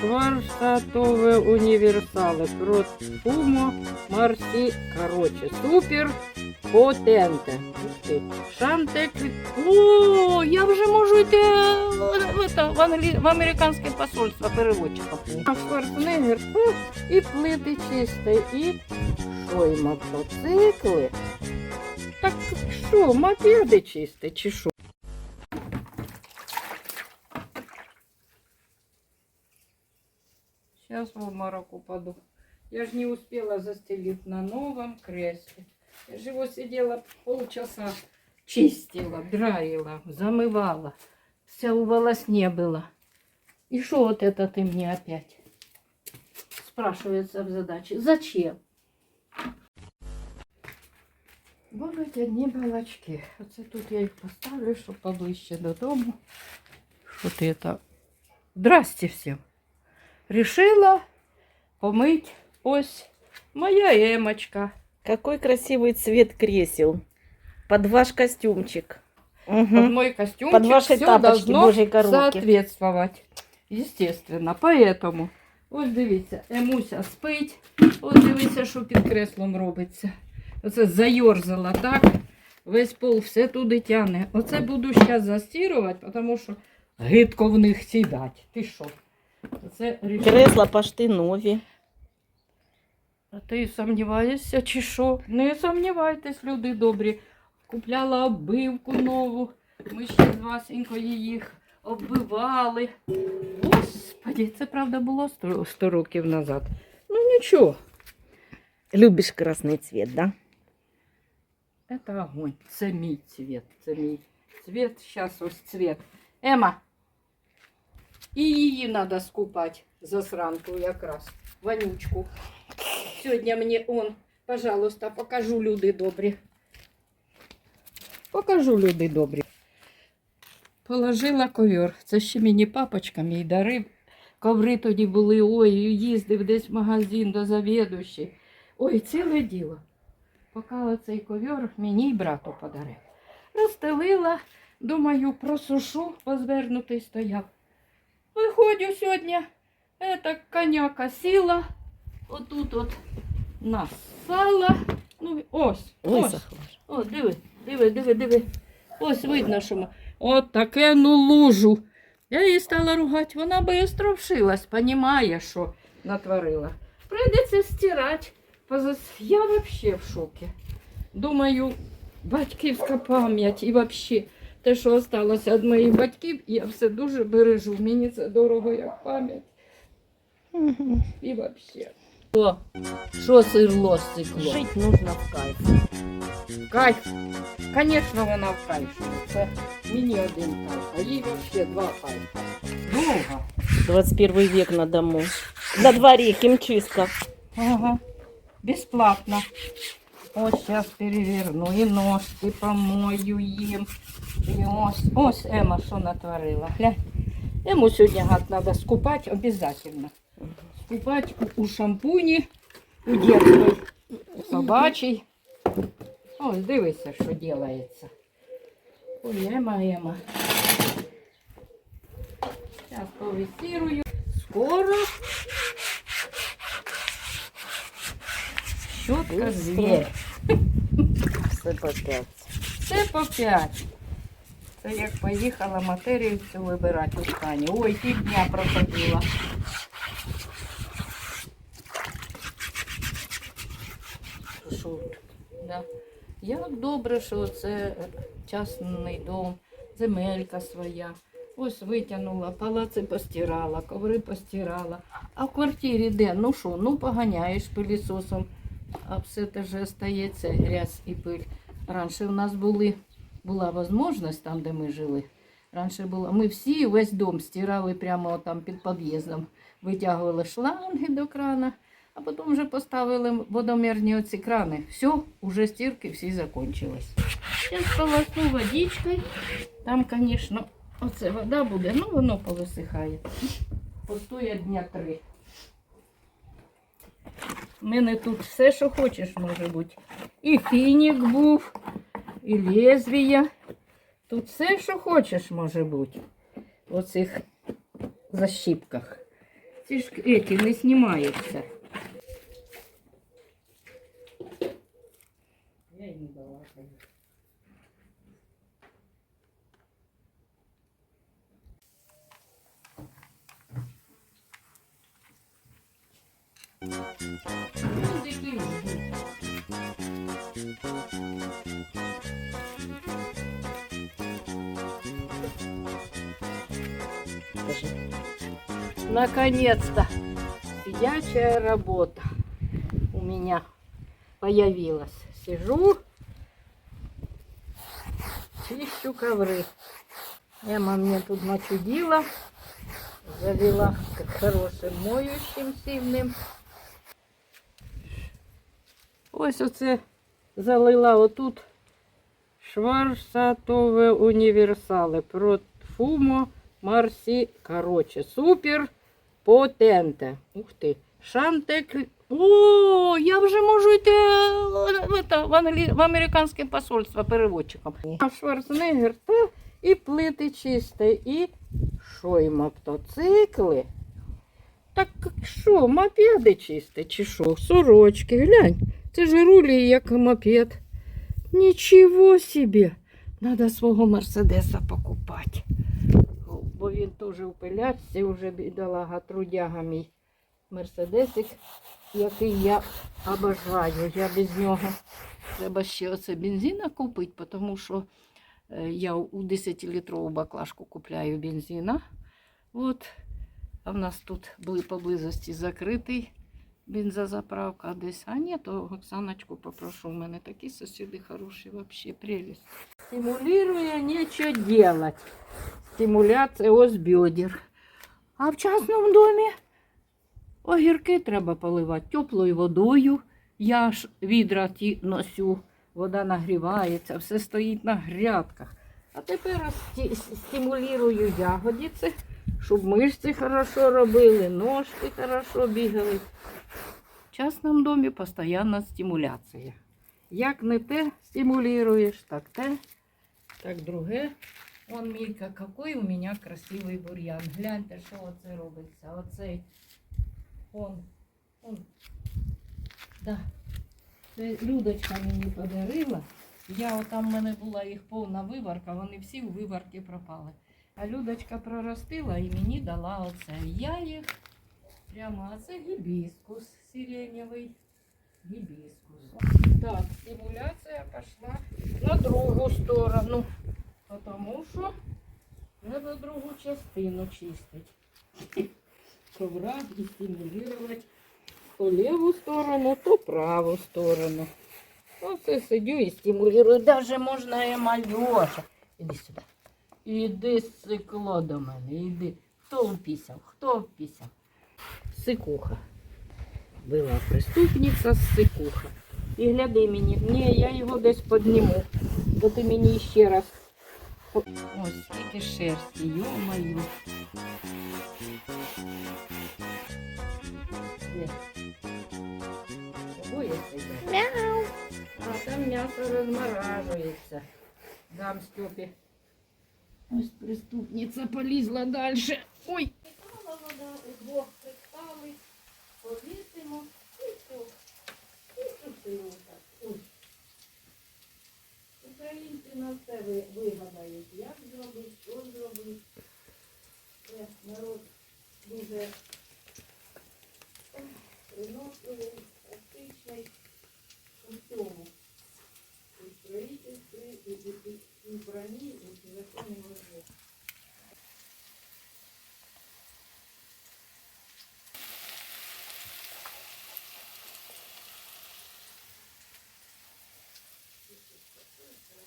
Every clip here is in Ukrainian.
Шварцатове універсали. Проспумо Марсі. Короче, супер потенте. Шантек. О, я вже можу йти в, в, англі... в американське посольство переводчиком. Шварценеггер. І плити чисті, і що, і мотоцикли. Так що, мопеди чисті, чи що? Сейчас в обморок упаду. Я же не успела застелить на новом кресле. Я же его сидела полчаса, чистила, драила, замывала. Вся у волосне была. И что вот это ты мне опять? Спрашивается в задаче. Зачем? Будуть одні балачки. Оце тут я їх поставлю, щоб поближче додому. Що ти це? Здрасте всім. Решила помыть ось моя емочка. Какой красивый цвет кресел. Под ваш костюмчик. Под Мгм. мой костюмчик Под ваши всё тапочки должно Божьей коровки. соответствовать. Естественно, поэтому. Ось дивіться, Емуся спить. Ось дивіться, що під креслом робиться. Оце зайорзала так. Весь пол все туди тягне. Оце буду зараз застірувати, тому що гидко в них сідати. Ти що? Рішила. Кресла пошти нові. А ти сумніваєшся чи що? Не сумнівайтесь, люди добрі. Купляла оббивку нову. Ми ще з Васенькою їх оббивали. Господи, це правда було 100, 100 років назад. Ну нічого, Любиш красний цвет, да? це огонь. Це мій цвіт. Це мій цвіт. Зараз ось цвіт. Ема. І її треба скупати засранку якраз. Вонючку. Сьогодні мені он, пожалуйста, покажу люди добрі. Покажу люди добрі. Положила ковер. Це ще мені папочка мій дарив. Коври тоді були, ой, їздив десь в магазин до завідувачі. Ой, ціле діло. Поки цей ковер мені й брату подарив. Розстелила, думаю, просушу, позвернутий стояв. Виходжу сьогодні, ета коняка сіла, отут от насала. Ну, ось, ось. О, диви, диви, диви, диви. Ось видно, що ма- от таке ну лужу. Я її стала ругати, вона бистро вшилась, понімає, що натворила. Прийдеться стирати. Я взагалі в шокі. Думаю, батьківська пам'ять і взагалі те, що залишилося від моїх батьків, я все дуже бережу. Мені це дорого як пам'ять Мгм. і взагалі. О, що сирло стекло? Жить нужно в кайф. Кайф. Звісно, вона в кайфі. Це мені один кайф, а їй взагалі два кайфа. Довго. 21 век на дому. На дворе химчистка. Ага. Бесплатно. Ось зараз переверну і ножки помою їм. І ось, ось Ема що натворила. Глянь. Ему сьогодні гад треба скупати обов'язково. Скупати у, у шампуні, у дітській, собачій. Ось дивися, що робиться. Ой, Ема, Ема. Зараз повисірую. Скоро. Щотка Быстро. Все по пять. Це по 5. Це як поїхала матерію цю вибирати у ткані. Ой, півдня проходила. Да. Як добре, що це частний дом, земелька своя. Ось витягнула, палаци постирала, коври постирала. А в квартирі де? Ну що, ну поганяєш пилісосом, а все те ж стається грязь і пиль. Раніше в нас були, була можливість там, де ми жили. Раніше було, ми всі весь дом стирали прямо там під під'їздом, витягували шланги до крана, а потім вже поставили водомірні оці крани. Все, уже стірки всі закончились. Зараз полосну водичкою. Там, звісно, оце вода буде, ну воно повисихає. Постоє дня три. У мене тут все, що хочеш, може бути. І фінік був, і лезвія. Тут все, що хочеш, може бути. В оцих защіпках. Ці ж не знімаються. Наконец-то сидячая работа у меня появилась. Сижу, чищу ковры. Эма мне тут начудила, завела к хорошим моющим сильним. Ось оце залила отут шварсатове універсали. Профумо Марсі. Короче, супер потенте. Ух ти. Шантек. О, я вже можу йти е, в, это, в, англі... в американське посольство переводчиком. А Шварценеггер та і плити чисте, і що, і мотоцикли. Так що, мопеди чисті, чи що? Сорочки, глянь. Це ж рулі як мопед. Нічого собі. Надо свого Мерседеса покупати. Бо він теж у пиляці, вже бідолага, трудяга мій Мерседесик, який я обожаю. Я без нього. Треба ще оце бензина купити, тому що е, я у 10-літрову баклажку купляю бензина. От. А в нас тут були поблизості закритий бензозаправка десь. А ні, то Оксаночку попрошу. У мене такі сусіди хороші, вообще прелесть. Стимулируя нечего делать. Стимуляція ось бедер. А в частному домі огірки треба поливати теплою водою. Я ж відра ті носю, вода нагрівається, все стоїть на грядках. А тепер стимулюю ягодиці, щоб мишці хорошо робили, ножки хорошо бігали. В частному домі постійна стимуляція. Як не те стимулюєш, так те, так друге. Вон Мілька, який у мене красивий бур'ян. Гляньте, що оце робиться. Оцей. Он. Он. Да. Це Людочка мені подарила. Я отам в мене була їх повна виварка, вони всі у виварки пропали. А Людочка проростила і мені дала оце. Я їх прямо, а це гібіскус сиренєвий. Гібіскус. Так, стимуляція пішла на другу сторону. Потому що треба другу частину чистити. Ковра і стимулювати то ліву сторону, то праву сторону. Оце сидю і стимулюю. Даже можна і мальоша. Іди сюди. Іди сикло до мене, іди. Хто впісяв? Хто впісяв? Сикуха. Була преступниця сикуха. І гляди мені, ні, я його десь підніму, бо ти мені ще раз. Ось скільки шерсті? Боїться. Мяу. А там м'ясо розморажується. Дам Степі. Ось преступниця полізла далі. Ой. Стала вода, удвох пристали, повісимо і все. І сушимо так. Ось. Українці на все вигадають,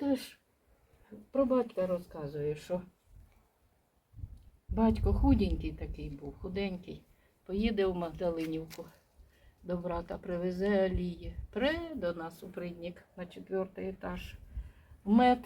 набрала. Про батька розказує, що батько худенький такий був, худенький. Поїде в Магдалинівку до брата, привезе олії. Пре до нас у приднік на четвертий етаж. Мед.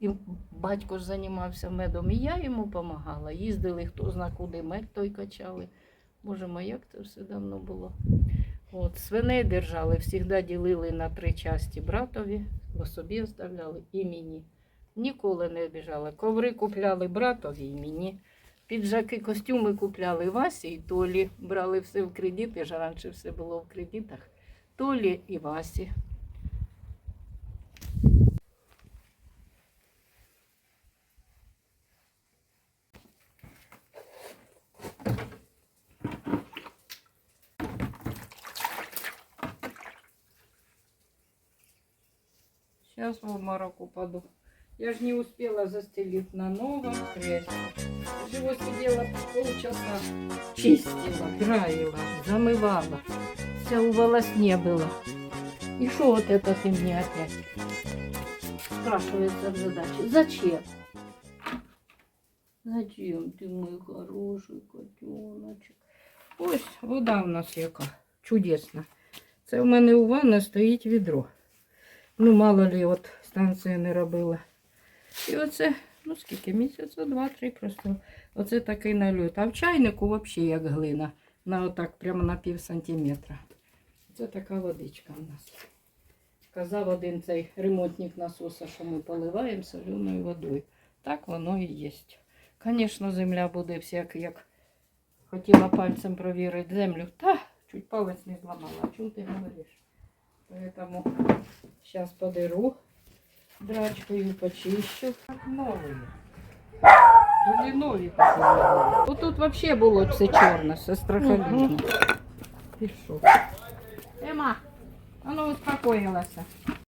І батько ж займався медом, і я йому допомагала. Їздили, хто зна куди мед той качали. Боже мой, як це все давно було. От, свиней держали, завжди ділили на три часті братові, бо собі оставляли і мені. Ніколи не обіжали. Коври купляли братові і мені. Піджаки, костюми купляли Васі і Толі. Брали все в кредит, я ж раніше все було в кредитах. Толі і Васі. Сейчас в обморок упаду. Я же не успела застелить на новом кресле. Живо сидела полчаса, чистила, драила, замывала. Вся у волосне была. И что вот это ты мне опять? Спрашивается в задаче. Зачем? Зачем ты мой хороший котеночек? Ось вода в нас яка. Чудесна. Це в мене у ванні стоїть відро. Ну, мало ли, от станція не робила. І оце, ну скільки місяця, два-три просто. Оце такий нальот. А в чайнику взагалі як глина. На отак, прямо на пів сантиметра. Це така водичка у нас. Казав один цей ремонтник насоса, що ми поливаємо соленою водою. Так воно і є. Звісно, земля буде всяк, як хотіла пальцем провірити землю. Та, чуть палець не зламала. Чому ти говориш? Поэтому сейчас подеру драчкою почищу. Как новые. Были нові такі. От тут вообще було все чорне, все страхолюдно. Ти що? Ема, а ну успокоїлася.